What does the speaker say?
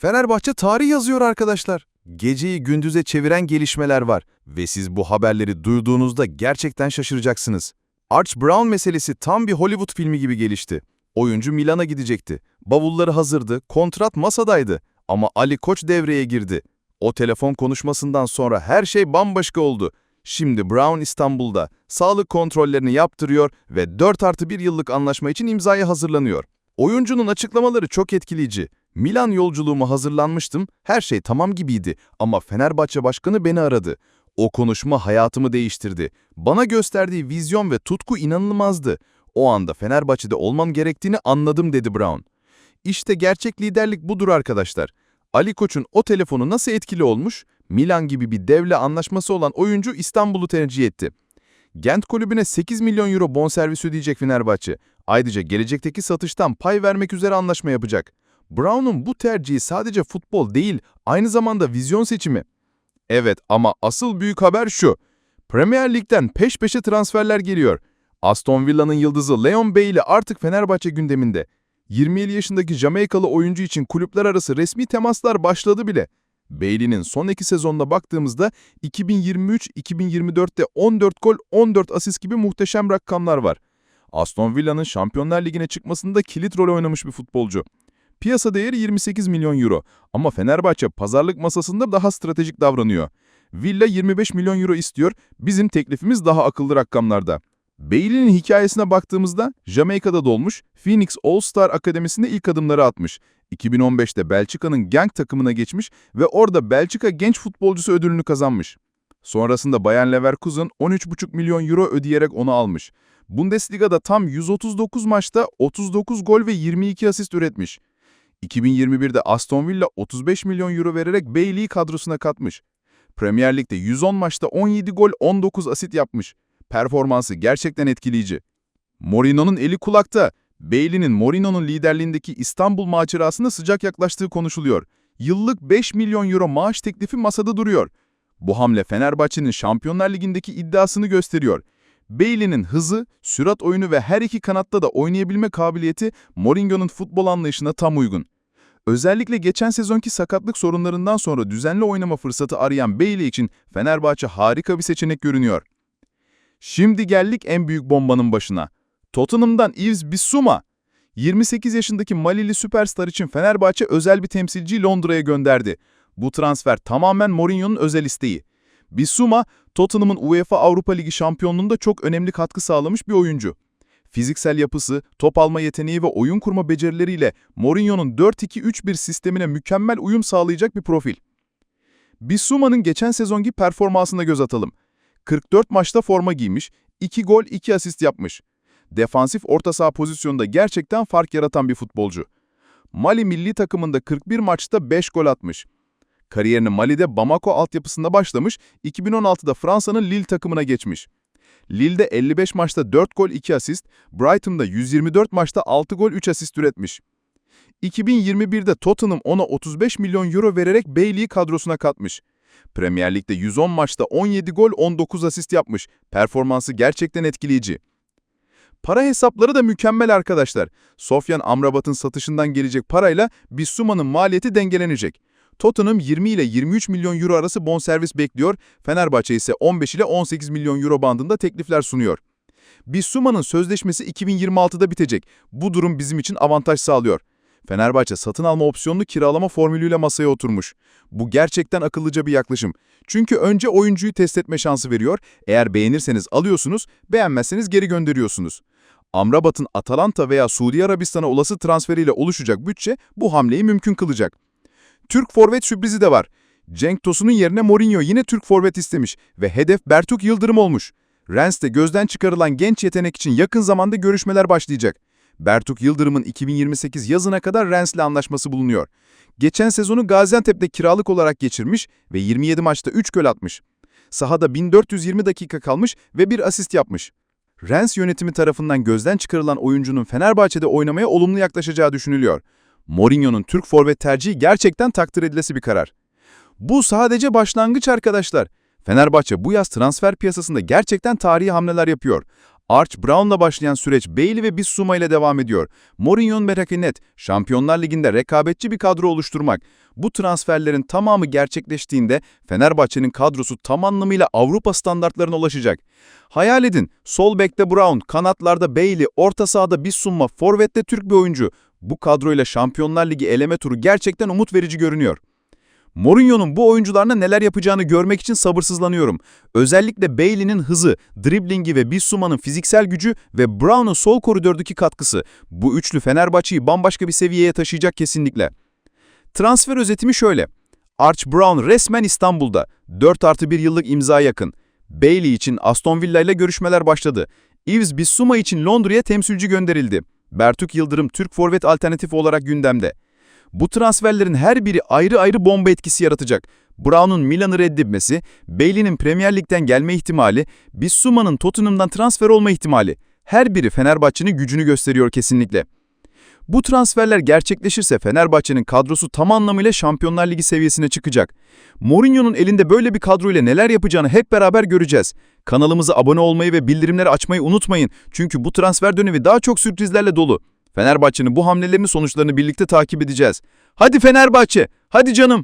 Fenerbahçe tarih yazıyor arkadaşlar. Geceyi gündüze çeviren gelişmeler var ve siz bu haberleri duyduğunuzda gerçekten şaşıracaksınız. Arch Brown meselesi tam bir Hollywood filmi gibi gelişti. Oyuncu Milan'a gidecekti. Bavulları hazırdı, kontrat masadaydı ama Ali Koç devreye girdi. O telefon konuşmasından sonra her şey bambaşka oldu. Şimdi Brown İstanbul'da sağlık kontrollerini yaptırıyor ve 4 artı 1 yıllık anlaşma için imzaya hazırlanıyor. Oyuncunun açıklamaları çok etkileyici. Milan yolculuğuma hazırlanmıştım, her şey tamam gibiydi ama Fenerbahçe Başkanı beni aradı. O konuşma hayatımı değiştirdi. Bana gösterdiği vizyon ve tutku inanılmazdı. O anda Fenerbahçe'de olmam gerektiğini anladım dedi Brown. İşte gerçek liderlik budur arkadaşlar. Ali Koç'un o telefonu nasıl etkili olmuş? Milan gibi bir devle anlaşması olan oyuncu İstanbul'u tercih etti. Gent kulübüne 8 milyon euro bonservis ödeyecek Fenerbahçe. Ayrıca gelecekteki satıştan pay vermek üzere anlaşma yapacak. Brown'un bu tercihi sadece futbol değil, aynı zamanda vizyon seçimi. Evet ama asıl büyük haber şu. Premier Lig'den peş peşe transferler geliyor. Aston Villa'nın yıldızı Leon Bailey artık Fenerbahçe gündeminde. 27 yaşındaki Jamaikalı oyuncu için kulüpler arası resmi temaslar başladı bile. Bailey'nin son iki sezonuna baktığımızda 2023-2024'te 14 gol 14 asist gibi muhteşem rakamlar var. Aston Villa'nın Şampiyonlar Ligi'ne çıkmasında kilit rol oynamış bir futbolcu. Piyasa değeri 28 milyon euro ama Fenerbahçe pazarlık masasında daha stratejik davranıyor. Villa 25 milyon euro istiyor, bizim teklifimiz daha akıllı rakamlarda. Bailey'nin hikayesine baktığımızda Jamaika'da dolmuş, Phoenix All-Star Akademisi'nde ilk adımları atmış. 2015'te Belçika'nın Genk takımına geçmiş ve orada Belçika Genç Futbolcusu ödülünü kazanmış. Sonrasında Bayern Leverkusen 13,5 milyon euro ödeyerek onu almış. Bundesliga'da tam 139 maçta 39 gol ve 22 asist üretmiş. 2021'de Aston Villa 35 milyon euro vererek Bailey'i kadrosuna katmış. Premier Lig'de 110 maçta 17 gol 19 asit yapmış. Performansı gerçekten etkileyici. Mourinho'nun eli kulakta. Bailey'nin Mourinho'nun liderliğindeki İstanbul macerasına sıcak yaklaştığı konuşuluyor. Yıllık 5 milyon euro maaş teklifi masada duruyor. Bu hamle Fenerbahçe'nin Şampiyonlar Ligi'ndeki iddiasını gösteriyor. Bailey'nin hızı, sürat oyunu ve her iki kanatta da oynayabilme kabiliyeti Mourinho'nun futbol anlayışına tam uygun. Özellikle geçen sezonki sakatlık sorunlarından sonra düzenli oynama fırsatı arayan Bailey için Fenerbahçe harika bir seçenek görünüyor. Şimdi geldik en büyük bombanın başına. Tottenham'dan Yves Bissouma. 28 yaşındaki Malili süperstar için Fenerbahçe özel bir temsilciyi Londra'ya gönderdi. Bu transfer tamamen Mourinho'nun özel isteği. Bissouma, Tottenham'ın UEFA Avrupa Ligi şampiyonluğunda çok önemli katkı sağlamış bir oyuncu. Fiziksel yapısı, top alma yeteneği ve oyun kurma becerileriyle Mourinho'nun 4-2-3-1 sistemine mükemmel uyum sağlayacak bir profil. Bissouma'nın geçen sezonki performansına göz atalım. 44 maçta forma giymiş, 2 gol 2 asist yapmış. Defansif orta saha pozisyonunda gerçekten fark yaratan bir futbolcu. Mali milli takımında 41 maçta 5 gol atmış. Kariyerini Mali'de Bamako altyapısında başlamış, 2016'da Fransa'nın Lille takımına geçmiş. Lille'de 55 maçta 4 gol 2 asist, Brighton'da 124 maçta 6 gol 3 asist üretmiş. 2021'de Tottenham ona 35 milyon euro vererek Bailey'i kadrosuna katmış. Premier Lig'de 110 maçta 17 gol 19 asist yapmış. Performansı gerçekten etkileyici. Para hesapları da mükemmel arkadaşlar. Sofyan Amrabat'ın satışından gelecek parayla Bissouma'nın maliyeti dengelenecek. Tottenham 20 ile 23 milyon euro arası bonservis bekliyor, Fenerbahçe ise 15 ile 18 milyon euro bandında teklifler sunuyor. Bissouma'nın sözleşmesi 2026'da bitecek. Bu durum bizim için avantaj sağlıyor. Fenerbahçe satın alma opsiyonlu kiralama formülüyle masaya oturmuş. Bu gerçekten akıllıca bir yaklaşım. Çünkü önce oyuncuyu test etme şansı veriyor, eğer beğenirseniz alıyorsunuz, beğenmezseniz geri gönderiyorsunuz. Amrabat'ın Atalanta veya Suudi Arabistan'a olası transferiyle oluşacak bütçe bu hamleyi mümkün kılacak. Türk forvet sürprizi de var. Cenk Tosun'un yerine Mourinho yine Türk forvet istemiş ve hedef Bertuk Yıldırım olmuş. Rens'te gözden çıkarılan genç yetenek için yakın zamanda görüşmeler başlayacak. Bertuk Yıldırım'ın 2028 yazına kadar Rens'le anlaşması bulunuyor. Geçen sezonu Gaziantep'te kiralık olarak geçirmiş ve 27 maçta 3 gol atmış. Sahada 1420 dakika kalmış ve bir asist yapmış. Rens yönetimi tarafından gözden çıkarılan oyuncunun Fenerbahçe'de oynamaya olumlu yaklaşacağı düşünülüyor. Mourinho'nun Türk forvet tercihi gerçekten takdir edilesi bir karar. Bu sadece başlangıç arkadaşlar. Fenerbahçe bu yaz transfer piyasasında gerçekten tarihi hamleler yapıyor. Arch Brown'la başlayan süreç Bailey ve Bissouma ile devam ediyor. Mourinho'nun merakı net, Şampiyonlar Ligi'nde rekabetçi bir kadro oluşturmak. Bu transferlerin tamamı gerçekleştiğinde Fenerbahçe'nin kadrosu tam anlamıyla Avrupa standartlarına ulaşacak. Hayal edin, sol bekte Brown, kanatlarda Bailey, orta sahada Bissouma, forvette Türk bir oyuncu. Bu kadroyla Şampiyonlar Ligi eleme turu gerçekten umut verici görünüyor. Mourinho'nun bu oyuncularla neler yapacağını görmek için sabırsızlanıyorum. Özellikle Bailey'nin hızı, driblingi ve Bissouma'nın fiziksel gücü ve Brown'un sol koridordaki katkısı. Bu üçlü Fenerbahçe'yi bambaşka bir seviyeye taşıyacak kesinlikle. Transfer özetimi şöyle. Arch Brown resmen İstanbul'da. 4 artı 1 yıllık imza yakın. Bailey için Aston Villa ile görüşmeler başladı. Yves Bissouma için Londra'ya temsilci gönderildi. Bertuk Yıldırım Türk forvet alternatifi olarak gündemde. Bu transferlerin her biri ayrı ayrı bomba etkisi yaratacak. Brown'un Milan'ı reddetmesi, Bailey'nin Premier Lig'den gelme ihtimali, Bissouma'nın Tottenham'dan transfer olma ihtimali. Her biri Fenerbahçe'nin gücünü gösteriyor kesinlikle. Bu transferler gerçekleşirse Fenerbahçe'nin kadrosu tam anlamıyla Şampiyonlar Ligi seviyesine çıkacak. Mourinho'nun elinde böyle bir kadroyla neler yapacağını hep beraber göreceğiz. Kanalımıza abone olmayı ve bildirimleri açmayı unutmayın. Çünkü bu transfer dönemi daha çok sürprizlerle dolu. Fenerbahçe'nin bu hamlelerinin sonuçlarını birlikte takip edeceğiz. Hadi Fenerbahçe, hadi canım.